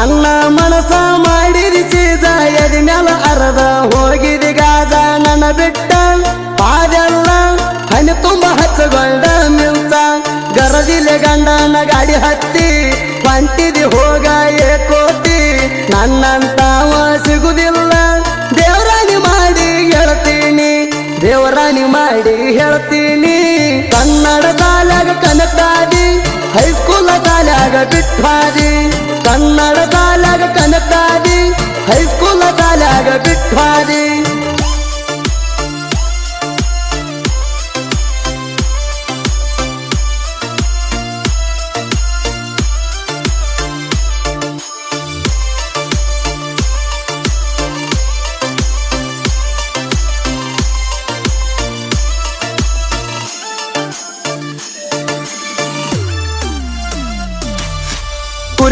ನನ್ನ ಮನಸ ಮಾಡಿರಿ ಸೀದ, ಎದಿ ಮ್ಯಾಲ ಅರದ ಹೋಗಿದಿ ಗಾಜ ನನ್ನ ಬಿಟ್ಟ. ಪಾದೆಲ್ಲ ಹನಿ ತುಂಬ ಹಚ್ಚಗೊಂಡ ಮಿಂಚ. ಗರದಿಲೆ ಗಂಡನ ಗಾಡಿ ಹತ್ತಿ ಹೊಂಟಿದಿ ಹೋಗ ಏಕೋತಿ ನನ್ನಂತಾವ ಸಿಗುದಿಲ್ಲ. ದೇವರಾಣಿ ಮಾಡಿ ಹೇಳ್ತೀನಿ, ದೇವರಾಣಿ ಮಾಡಿ ಹೇಳ್ತೀನಿ. ಕನ್ನಡ ಕಾಲಾಗ ಕನಕಾದಿ, ಹೈಸ್ಕೂಲ್ ಕಾಲಾಗ ಬಿಟ್ಟಾದಿ.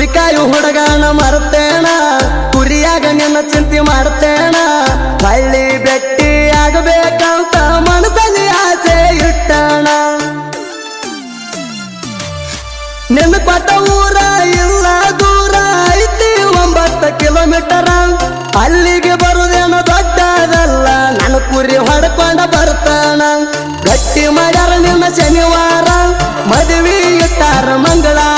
ಕುರಿಕಾಯು ಹುಡುಗನ ಮರ್ತೇಣ ಕುರಿಯಾಗ ನಿನ್ನ ಚಿಂತೆ ಮಾಡ್ತೇಣ ಹಳ್ಳಿ ಬೆಟ್ಟಿ ಆಗಬೇಕಂತ ಮನಸ್ಸಲ್ಲಿ ಆಸೆ ಇಟ್ಟಣ. ನಿನ್ನ ಕೊಟ್ಟ ಊರ ಇಲ್ಲ ದೂರ, ಐತಿ ಒಂಬತ್ತು ಕಿಲೋಮೀಟರ್ ಅಲ್ಲಿಗೆ ಬರುದೇನೋ ದೊಡ್ಡದಲ್ಲ, ನನ್ನ ಕುರಿ ಹೊಡ್ಕೊಂಡ ಬರ್ತಾನ ಗಟ್ಟಿ ಮಾಡ್ಯಾರ ನಿನ್ನ ಶನಿವಾರ, ಮದುವೆ ಇಟ್ಟಾರ ಮಂಗಳಾರ.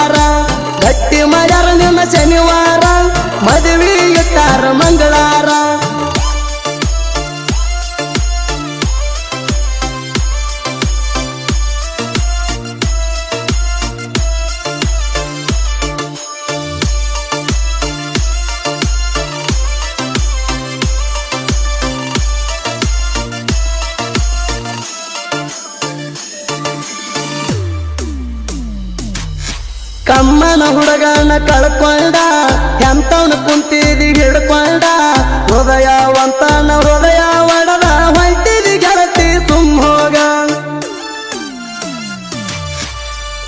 ಕಮ್ಮನ ಹುಡುಗನ ಕಳ್ಕೊಂಡ, ಎಂತವನು ಕುಂತಿದಿ ಹಿಡ್ಕೊಂಡ, ಹೃದಯವಂತನ ಹೃದಯ ಒಡದ ಹೊಂಟಿದಿ ಗೆಳತಿ ಸುಮ್ ಹೋಗ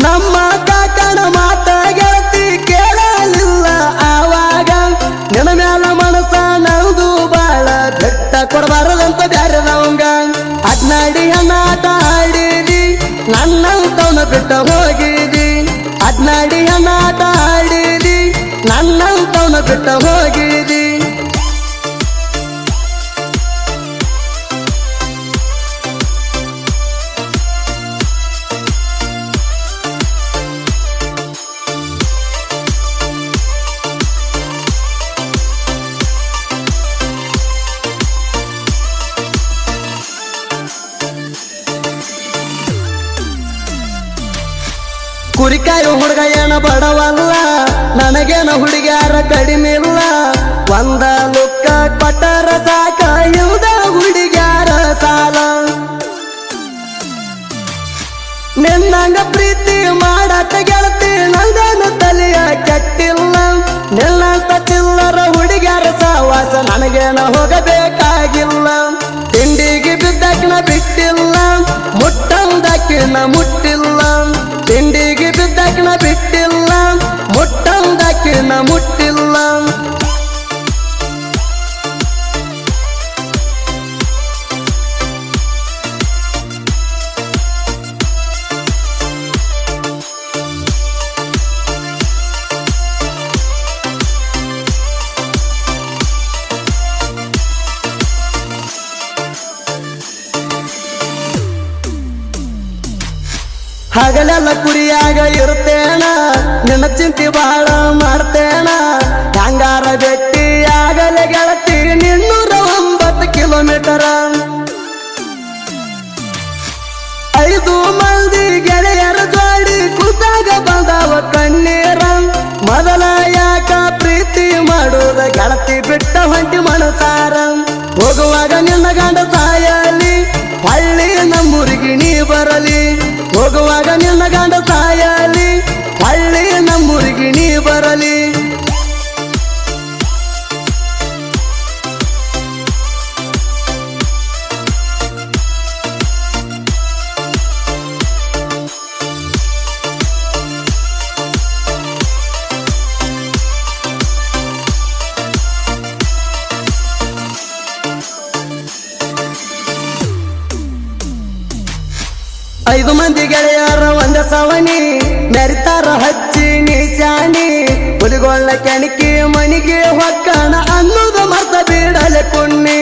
ನಮ್ಮ ಕಾಕನ ಮಾತ ಗೆಳತಿ ಕೇಳಲಿಲ್ಲ ಆವಾಗ, ನಿನ್ನ ಮ್ಯಾಲ ಮನಸ್ಸ ನೌದು ಬಾಳ ಬೆಟ್ಟ ಕೊಡಬಾರದಂತ ಬ್ಯಾರದವಂಗ. ಅದ್ನಾಡಿ ಹಣ್ಣಾಟ ಆಡಿದಿ, ನನ್ನಂತವನ ಬಿಟ್ಟ ಹೋಗಿದಿ ಅಡ್ನಾಡಿ ಮಾತಾಡಿದಿ ನನ್ನಂತವನ ಬಿಟ್ಟ ಹೋಗಿದಿ. ಕುರಿಕಾಯಿ ಹುಡುಗ ಏನ ಬಡವಲ್ಲ? ನನಗೇನ ಹುಡುಗ್ಯಾರ ಕಡಿಮೆ ಇಲ್ಲ ಒಂದ ಲುಕ್ಕ ಕೊಟ್ಟರ ಸಾಕ ಇಲ್ದ ಹುಡುಗ್ಯಾರ ಸಾಲ. ನಿನ್ನಂಗ ಪ್ರೀತಿ ಮಾಡಾಟ ಗೆಳತಿ ನಂದನ ತಲೆಯ ಕೆಟ್ಟಿಲ್ಲ. ನಿನ್ನಂತ ಚಿಲ್ಲರ ಹುಡುಗ್ಯಾರ ಸಹವಾಸ ನನಗೇನ ಹೋಗಬೇಕಾಗಿಲ್ಲ. ತಿಂಡಿಗೆ ಬಿದ್ದಕ್ಕಿನ ಬಿಟ್ಟಿಲ್ಲ ಮುಟ್ಟಂದಕ್ಕಿನ ಮುಟ್ಟಿಲ್ಲ ಮುಟ್ಟಂದಕ್ಕಿನ ಹಗಲೆಲ್ಲ ಕುರಿಯಾಗ ಇರ್ತೇನ ನಿನ್ನ ಚಿಂತೆ ಬಹಳ ಮಾಡ್ತೇನ? ಹಂಗಾರ ಬೆಟ್ಟಿ ಆಗಲೆ ಗೆಳತಿ, ನಿನ್ನೂರ ಒಂಬತ್ತು ಕಿಲೋಮೀಟರ್? ಐದು ಮಂದಿ ಗೆಳೆಯರ ಜೋಡಿ ಕುಸಾಗ ಬಂದವ ಕಣ್ಣೀರ. ಮೊದಲ ಯಾಕ ಪ್ರೀತಿ ಮಾಡುವುದ ಗೆಳತಿ ಬಿಟ್ಟ ಹೊಂಟಿ ಮನಸಾರ. ಹೋಗುವಾಗ ನಿನ್ನ ಗಂಡ ಸಾಯಲಿ ಹಳ್ಳಿ ನಮ್ಮೂರಿಗೆ ಬರಲಿ. ಹೋಗುವಾಗ ನಿನ್ನ ಗಂಡ ಸಾಯಲಿ ಐದು ಮಂದಿ ಗೆಳೆಯರ ಒಂದ ಸವಣಿ ಮೆರಿತಾರ ಹಚ್ಚಿ ನೀ ಹುಲಿಗೊಳ್ಳ ಕೆಣಕಿ ಮನಿಗೆ ಹೊಕ್ಕಣ ಅನ್ನೋದು ಮರ್ತ ಬೀಡಲೆ ಕುಣ್ಣಿ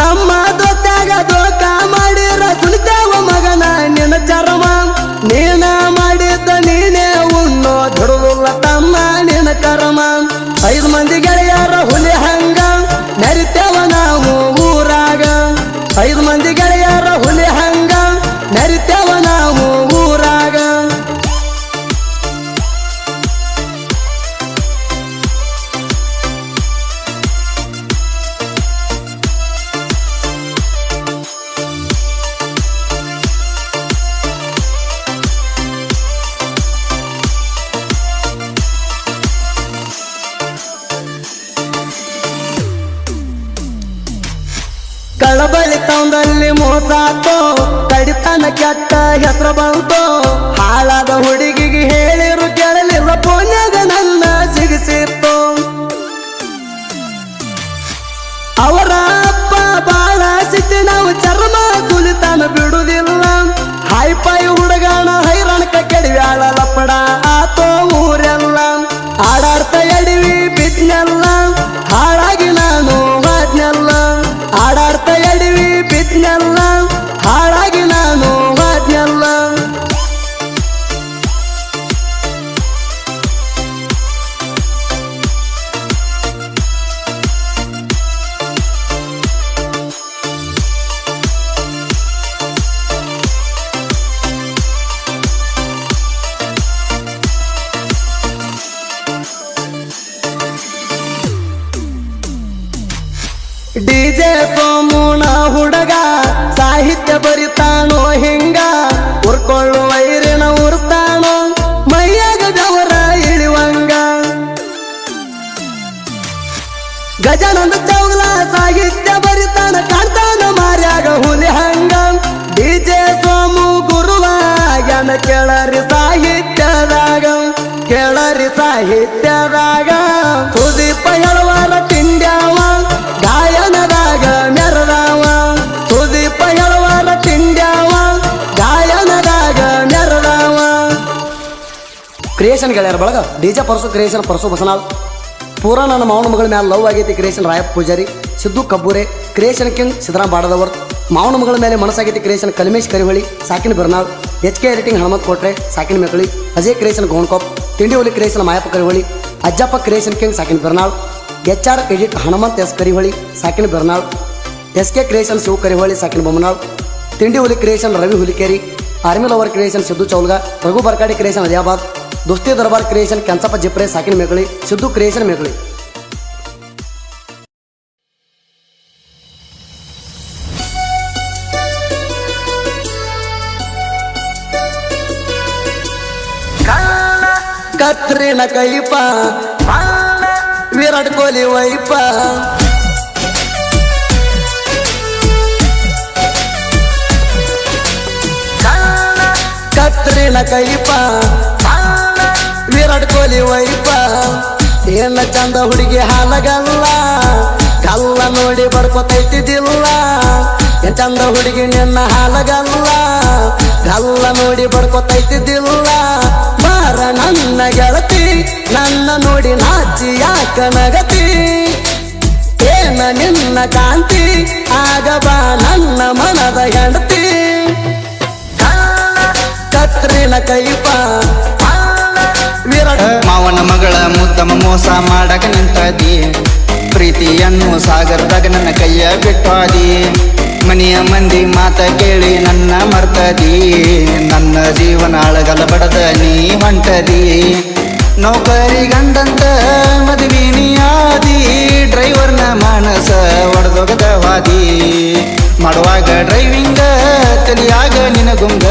ನಮ್ಮ ದೊತ್ತಾಗ ದೋಕ ಮಾಡಿರ ಕುಣಿತಾವ ಮಗನ, ನಿನ್ನ ಚರ್ಮ ನೀನ ಮಾಡಿದ್ದ ನೀನೇ ಉಣ್ಣೋ ದುಡುಲ್ಲ ತಮ್ಮ ನಿನ್ನ ಕರ್ಮ. ಐದು ಮಂದಿ ಗೆಳೆಯರ ಹುಲಿ ಹಂಗ, ನರಿತೇವ ನಾವು ಊರಾಗ. ಐದು ಮೋಸಾತೋ ಕಡಿತನ ಕೆಟ್ಟ ಹೆಸರು ಬಂತು ಹಾಳಾದ ಹುಡುಗಿಗೆ ಕೇಳರಿ ಸಾಹಿತ್ಯದಾಗ ಕೇಳರಿ ಸಾಹಿತ್ಯದಾಗ. ಸುದೀಪ ಹೇಳುವಾರ ತಿಂಡ್ಯಾವ, ಗಾಯನದಾಗ ಮೆರದಾವ ಸುದೀಪ ಹೇಳುವಾರ ತಿಂಡ್ಯಾವ, ಗಾಯನದಾಗ ಮೆರದಾವ ಕ್ರಿಯೇಷನ್ ಗೆಳೆಯರ ಬಳಗ ಡಿಜೆ ಪರಸು ಕ್ರಿಯೇಷನ್ ಪರಸು ಬಸನಾಳ್ ಪೂರ ನನ್ನ ಮಾವನ ಮಗಳ ಮೇಲೆ ಲವ್ ಆಗೈತಿ creation Rayappa Pujari. Siddu Kabbure creation king Siddaram Badadavar. ಮಾವನ ಮಗಳ ಮೇಲೆ ಮನಸ್ಸಾಗೈತಿ creation Kalmesh Kariholi ಸಾಕಿನ Birnal. H K editing Hanumat Kotre ಸಾಕಿನ Mekali, Ajay creation Gonkop ತಿಂಡಿ ಹುಲಿ creation Mayappa Kariholi, Ajjappa creation king Sakina Bernal H R edit Hanumant S Kariholi, ಸಾಕಿನ Bernal S K creation Shiva Kariholi, ಸಾಕಿನ Bommanal, ತಿಂಡಿ ಹುಲಿ creation Ravi Hulikeri army lover creation Siddu Chaulga, Raghu Barkadi creation Adiyabad ದುಸ್ತಿ ದರ್ಬಾರ್ creation Kenchappa ಜಿಪ್ರೆ, ಸಾಕಿನ Mekali, Siddu creation Mekali. Katrina ಕೈಪ Virat Kohli ವೈಪ. ಕತ್ರಿನ ಕೈಪ ವಿರಾಟ್ ಕೊಹ್ಲಿ ವೈಪ. ಏನ ಚಂದ ಹುಡುಗಿ ಹಾಲಗಲ್ಲ ಕಲ್ಲ ನೋಡಿ ಬಡ್ಕೊತೈತಿದ್ದಿಲ್ಲ. ಚಂದ ಹುಡುಗಿ ನಿನ್ನ ಹಾಲಗಲ್ಲ ಕಲ್ಲ ನೋಡಿ ನನ್ನ ಗೆಳತಿ ನನ್ನ ನೋಡಿ ನಾಚಿ ಯಾಕ ನಗತಿ? ಏನ ನಿನ್ನ ಕಾಂತಿ? ಆಗಬಾ ನನ್ನ ಮನದ ಹೆಂಡತಿ. ಕತ್ರಿನ ಕೈಪ ವಿರಾಟ್ ಮಾವನ ಮಗಳ ಮುದ್ದಮ ಮೋಸ ಮಾಡಕ ನಿಂತದಿ. ಪ್ರೀತಿಯನ್ನು ಸಾಗರದಾಗ ನನ್ನ ಕೈಯ ಬಿಟ್ಟಾದಿ. ಮನೆಯ ಮಂದಿ ಮಾತ ಕೇಳಿ ನನ್ನ ಮರ್ತದಿ. ನನ್ನ ಜೀವನ ಅಳಗಲ ಬಡದ ನೀ ಹೊಂಟದಿ. ನೌಕರಿ ಗಂಡಂತ ಮದುವೆ ನೀ ಆದಿ ಡ್ರೈವರ್ನ ಮಾನಸ ಒಡೆದೊಗದ ವಾದಿ. ಮಾಡುವಾಗ ಡ್ರೈವಿಂಗ ತಲಿಯಾಗ ನಿನಗುಂಗ.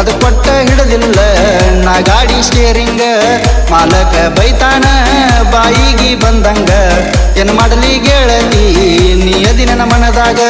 ಅದು ಕೊಟ್ಟ ಹಿಡದಿಲ್ಲ, ನಾ ಗಾಡಿ ಸ್ಟೇರಿಂಗ ಮಾಲಕ ಬೈತಾನ, ಬಾಯಿಗೆ ಬಂದಂಗ. ಏನ್ ಮಾಡಲಿ ಗೆಳತಿ, ನೀ ಅದಿ ಮನದಾಗ.